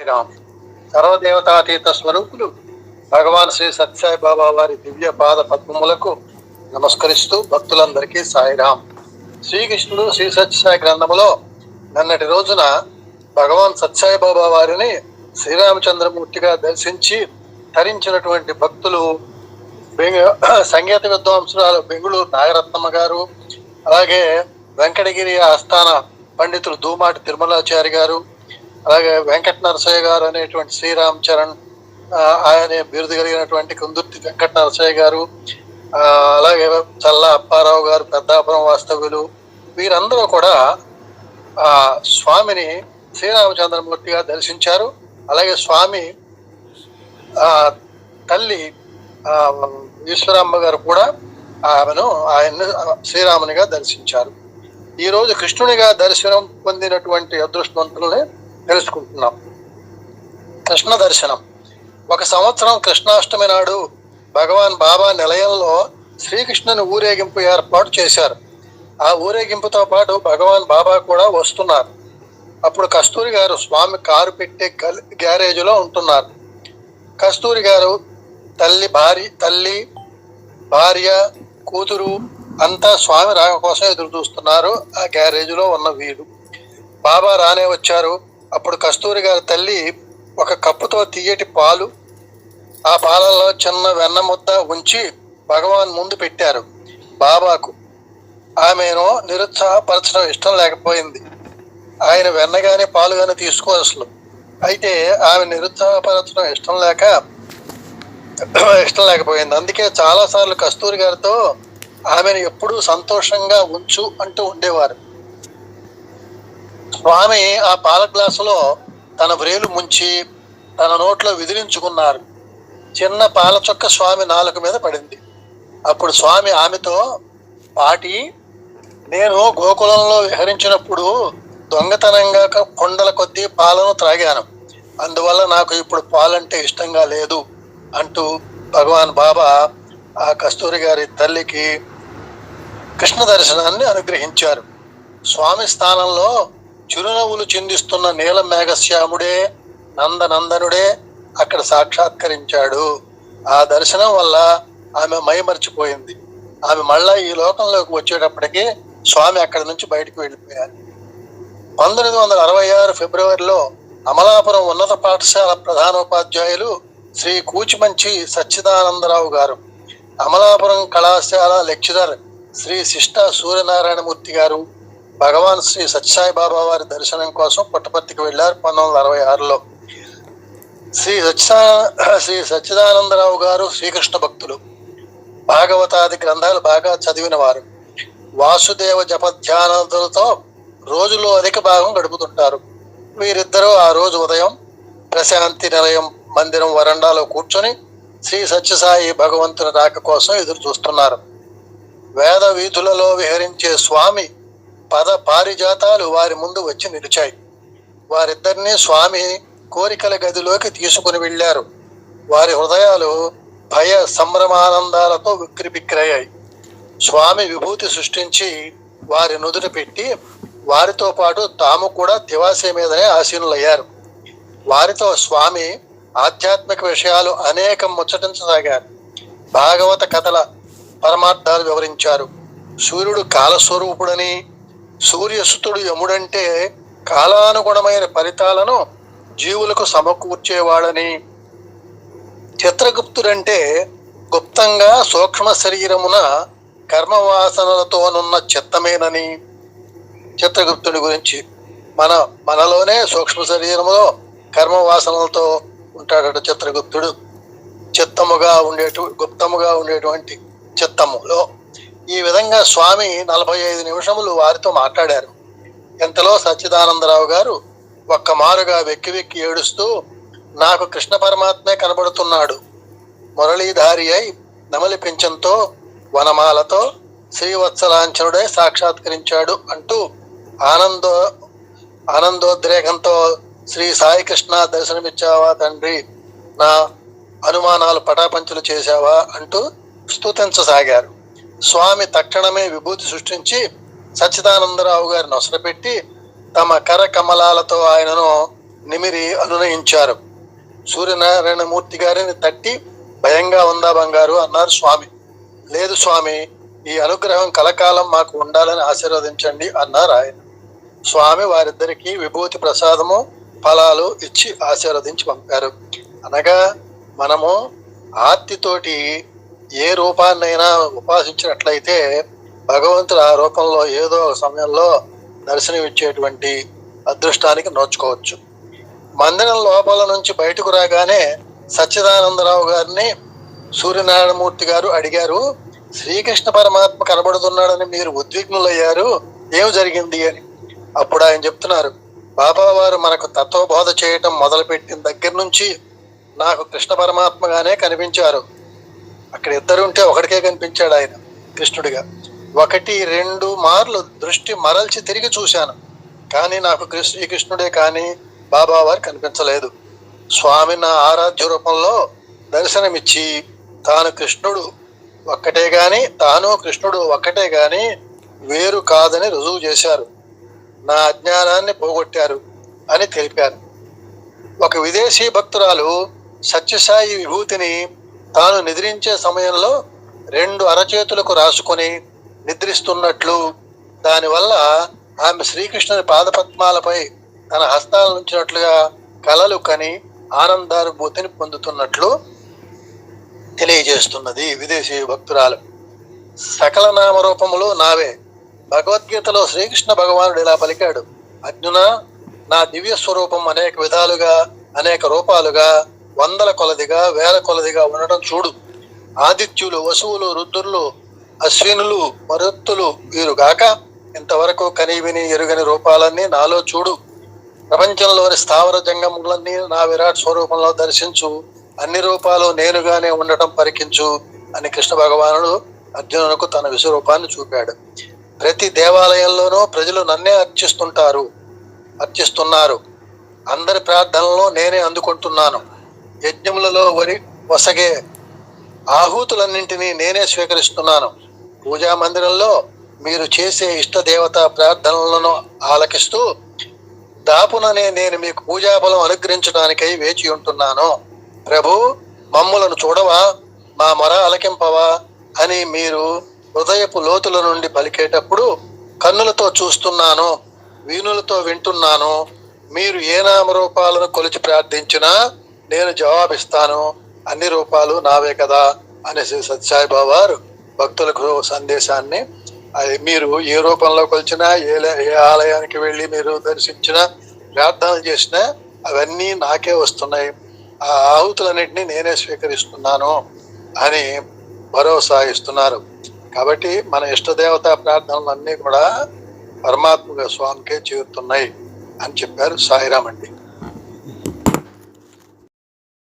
శ్రీరామ్ సర్వదేవతాతీత స్వరూపులు భగవాన్ శ్రీ సత్యసాయి బాబా వారి దివ్య పాద పద్మములకు నమస్కరిస్తూ భక్తులందరికీ సాయిరామ్. శ్రీకృష్ణుడు శ్రీ సత్యసాయి గ్రంథములో నిన్నటి రోజున భగవాన్ సత్యసాయి బాబా వారిని శ్రీరామచంద్రమూర్తిగా దర్శించి తరించినటువంటి భక్తులు బెంగ- సంగీత విద్వాంసురాలు బెంగుళూరు నాగరత్నమ్మ గారు అలాగే వెంకటగిరి ఆస్థాన పండితులు దూమాటి తిరుమలాచారి గారు అలాగే వెంకట నరసయ్య గారు అనేటువంటి శ్రీరామ్ చరణ్ ఆయన బిరుదు కలిగినటువంటి కుందుర్తి వెంకట నరసయ్య గారు అలాగే చల్ల అప్పారావు గారు పెద్దాపురం వాస్తవ్యులు వీరందరూ కూడా ఆ స్వామిని శ్రీరామచంద్రమూర్తిగా దర్శించారు. అలాగే స్వామి ఆ తల్లి ఆ ఈశ్వరమ్మ గారు కూడా ఆమెను ఆయన్ని శ్రీరామునిగా దర్శించారు. ఈరోజు కృష్ణునిగా దర్శనం పొందినటువంటి అదృష్టవంతుల్ని తెలుసుకుంటున్నాం. కృష్ణ దర్శనం. ఒక సంవత్సరం కృష్ణాష్టమి నాడు భగవాన్ బాబా నిలయంలో శ్రీకృష్ణుని ఊరేగింపు ఏర్పాటు చేశారు. ఆ ఊరేగింపుతో పాటు భగవాన్ బాబా కూడా వస్తున్నారు. అప్పుడు కస్తూరి గారు స్వామి కారు పెట్టే గల్- గ్యారేజ్లో ఉంటున్నారు. కస్తూరి గారు తల్లి భార్య తల్లి భార్య కూతురు అంతా స్వామి రాక కోసం ఎదురు చూస్తున్నారు ఆ గ్యారేజ్లో ఉన్న వీరు బాబా రానే వచ్చారు. అప్పుడు కస్తూరి గారి తల్లి ఒక కప్పుతో తీయటి పాలు ఆ పాలలో చిన్న వెన్న ముద్ద ఉంచి భగవాన్ ముందు పెట్టారు బాబాకు. ఆమెను నిరుత్సాహపరచడం ఇష్టం లేకపోయింది. ఆయన వెన్నగానే పాలు కానీ తీసుకో అసలు. అయితే ఆమె నిరుత్సాహపరచడం ఇష్టం లేక ఇష్టం లేకపోయింది. అందుకే చాలా సార్లు కస్తూరి గారితో ఆమెను ఎప్పుడూ సంతోషంగా ఉంచు అంటూ ఉండేవారు. స్వామి ఆ పాల గ్లాసులో తన వ్రేలు ముంచి తన నోట్లో విదిలించుకున్నారు. చిన్న పాల చొక్క స్వామి నాలుక మీద పడింది. అప్పుడు స్వామి ఆమెతో పాటి నేను గోకులంలో విహరించినప్పుడు దొంగతనంగా కొండల కొద్దీ పాలను త్రాగాను. అందువల్ల నాకు ఇప్పుడు పాలంటే ఇష్టంగా లేదు అంటూ భగవాన్ బాబా ఆ కస్తూరి గారి తల్లికి కృష్ణ దర్శనాన్ని అనుగ్రహించారు. స్వామి స్థానంలో చిరునవ్వులు చిందిస్తున్న నీల మేఘశ్యాముడే నందనందనుడే అక్కడ సాక్షాత్కరించాడు. ఆ దర్శనం వల్ల ఆమె మైమర్చిపోయింది. ఆమె మళ్ళా ఈ లోకంలోకి వచ్చేటప్పటికి స్వామి అక్కడి నుంచి బయటకు వెళ్ళిపోయారు. పంతొమ్మిది వందల అరవై ఆరు ఫిబ్రవరిలో అమలాపురం ఉన్నత పాఠశాల ప్రధానోపాధ్యాయులు శ్రీ కూచిమంచి సచ్చిదానందరావు గారు అమలాపురం కళాశాల లెక్చరర్ శ్రీ శిష్ట సూర్యనారాయణమూర్తి గారు భగవాన్ శ్రీ సత్యసాయి బాబా వారి దర్శనం కోసం పుట్టపర్తికి వెళ్ళారు పంతొమ్మిది వందల అరవై ఆరులో. శ్రీ సత్యసా శ్రీ సచ్చిదానందరావు గారు శ్రీకృష్ణ భక్తులు. భాగవతాది గ్రంథాలు బాగా చదివిన వారు వాసుదేవ జపధ్యానాలతో రోజులో అధిక భాగం గడుపుతుంటారు. వీరిద్దరూ ఆ రోజు ఉదయం ప్రశాంతి నిలయం మందిరం వరండాలో కూర్చొని శ్రీ సత్యసాయి భగవంతుని రాక కోసం ఎదురు చూస్తున్నారు. వేద వీధులలో విహరించే స్వామి పద పారిజాతాలు వారి ముందు వచ్చి నిలిచాయి. వారిద్దరినీ స్వామి కోరికల గదిలోకి తీసుకుని వెళ్ళారు. వారి హృదయాలు భయ సంభ్రమానందాలతో విక్రిబిక్రయ్యాయి స్వామి విభూతి సృష్టించి వారి నుదుట పెట్టి వారితో పాటు తాము కూడా తివాసే మీదనే ఆసీనులయ్యారు. వారితో స్వామి ఆధ్యాత్మిక విషయాలు అనేకం ముచ్చటించసాగారు. భాగవత కథల పరమార్థాలు వివరించారు. సూర్యుడు కాలస్వరూపుడని సూర్యసుతుడు యముడంటే కాలానుగుణమైన ఫలితాలను జీవులకు సమకూర్చేవాడని. చిత్రగుప్తుడంటే గుప్తంగా సూక్ష్మ శరీరమున కర్మవాసనలతోనున్న చిత్తమేనని. చిత్రగుప్తుడి గురించి మన మనలోనే సూక్ష్మ శరీరములో కర్మవాసనలతో ఉంటాడట చిత్రగుప్తుడు చిత్తముగా ఉండేటు గుప్తముగా ఉండేటువంటి చిత్తములో ఈ విధంగా స్వామి నలభై ఐదు నిమిషములు వారితో మాట్లాడారు. ఇంతలో సచ్చిదానందరావు గారు ఒక్క మారుగా వెక్కి వెక్కి ఏడుస్తూ నాకు కృష్ణ పరమాత్మే కనబడుతున్నాడు. మురళీధారి అయి నమలి పింఛంతో వనమాలతో శ్రీవత్సలాంఛనుడే సాక్షాత్కరించాడు అంటూ ఆనందో ఆనందోద్రేకంతో శ్రీ సాయి కృష్ణ దర్శనమిచ్చావా తండ్రి? నా అనుమానాలు పటాపంచులు చేశావా? అంటూ స్తుతించసాగారు. స్వామి తక్షణమే విభూతి సృష్టించి సచ్చిదానందరావు గారిని నొసరపెట్టి తమ కర కమలాలతో ఆయనను నిమిరి అనునయించారు. సూర్యనారాయణమూర్తి గారిని తట్టి భయంగా ఉందా బంగారు అన్నారు స్వామి. లేదు స్వామి ఈ అనుగ్రహం కలకాలం మాకు ఉండాలని ఆశీర్వదించండి అన్నారు ఆయన. స్వామి వారిద్దరికీ విభూతి ప్రసాదము ఫలాలు ఇచ్చి ఆశీర్వదించి పంపారు. అనగా మనము ఆర్తితోటి ఏ రూపాన్నైనా ఉపాసించినట్లయితే భగవంతుడు ఆ రూపంలో ఏదో ఒక సమయంలో దర్శనమిచ్చేటువంటి అదృష్టానికి నోచుకోవచ్చు. మందిరం లోపల నుంచి బయటకు రాగానే సచ్చిదానందరావు గారిని సూర్యనారాయణమూర్తి గారు అడిగారు శ్రీకృష్ణ పరమాత్మ కనబడుతున్నాడని మీరు ఉద్విగ్నులయ్యారు ఏమి జరిగింది అని? అప్పుడు ఆయన చెప్తున్నారు బాబా వారు మనకు తత్వబోధ చేయటం మొదలుపెట్టిన దగ్గర నుంచి నాకు కృష్ణ పరమాత్మగానే కనిపించారు. అక్కడ ఇద్దరు ఉంటే ఒకటికే కనిపించాడు ఆయన కృష్ణుడిగా. ఒకటి రెండు మార్లు దృష్టి మరల్చి తిరిగి చూశాను. కానీ నాకు కృష్ణ శ్రీకృష్ణుడే కానీ బాబా వారు కనిపించలేదు. స్వామి నా ఆరాధ్య రూపంలో దర్శనమిచ్చి తాను కృష్ణుడు ఒక్కటే గాని తాను కృష్ణుడు ఒక్కటే గాని వేరు కాదని రుజువు చేశారు. నా అజ్ఞానాన్ని పోగొట్టారు అని తెలిపారు. ఒక విదేశీ భక్తురాలు సత్యసాయి విభూతిని తాను నిద్రించే సమయంలో రెండు అరచేతులకు రాసుకొని నిద్రిస్తున్నట్లు దానివల్ల ఆమె శ్రీకృష్ణుని పాదపద్మాలపై తన హస్తాలను ఉంచినట్లుగా కలలు కని ఆనందానుభూతిని పొందుతున్నట్లు తెలియజేస్తున్నది విదేశీ భక్తురాలు. సకల నామరూపములు నావే. భగవద్గీతలో శ్రీకృష్ణ భగవానుడు ఇలా పలికాడు. అర్జున నా దివ్య స్వరూపం అనేక విధాలుగా అనేక రూపాలుగా వందల కొలదిగా వేల కొలదిగా ఉండడం చూడు. ఆదిత్యులు వసువులు రుద్రులు అశ్వినులు మరుత్తులు వీరుగాక ఇంతవరకు కనివిని ఎరుగని రూపాలన్నీ నాలో చూడు. ప్రపంచంలోని స్థావర జంగములన్నీ నా విరాట్ స్వరూపంలో దర్శించు. అన్ని రూపాలు నేనుగానే ఉండటం పరికించు అని కృష్ణ భగవానుడు అర్జునునకు తన విశ్వరూపాన్ని చూపాడు. ప్రతి దేవాలయంలోనూ ప్రజలు నన్నే అర్చిస్తుంటారు అర్చిస్తున్నారు. అందరి ప్రార్థనలో నేనే అందుకుంటున్నాను. యజ్ఞములలో వరి వసగే ఆహూతులన్నింటినీ నేనే స్వీకరిస్తున్నాను. పూజా మందిరంలో మీరు చేసే ఇష్ట దేవత ప్రార్థనలను ఆలకిస్తూ దాపుననే నేను మీకు పూజాబలం అనుగ్రహించడానికై వేచి ఉంటున్నాను. ప్రభు మమ్ములను చూడవా? మా మొర అలకింపవా? అని మీరు హృదయపు లోతుల నుండి పలికేటప్పుడు కన్నులతో చూస్తున్నాను వీణులతో వింటున్నాను. మీరు ఏ నామరూపాలను కొలిచి ప్రార్థించినా నేను జవాబిస్తాను అన్ని రూపాలు నావే కదా అనేసి సత్యసాయిబాబా వారు భక్తులకు సందేశాన్ని అది మీరు ఏ రూపంలో కొలిచినా ఏ లే- ఏ ఆలయానికి వెళ్ళి మీరు దర్శించినా ప్రార్థనలు చేసినా అవన్నీ నాకే వస్తున్నాయి. ఆ ఆహుతులన్నింటినీ నేనే స్వీకరిస్తున్నాను అని భరోసా ఇస్తున్నారు. కాబట్టి మన ఇష్టదేవత ప్రార్థనలు అన్నీ కూడా పరమాత్మ స్వామికే చేరుతున్నాయి అని చెప్పారు సాయిరామ్ అండి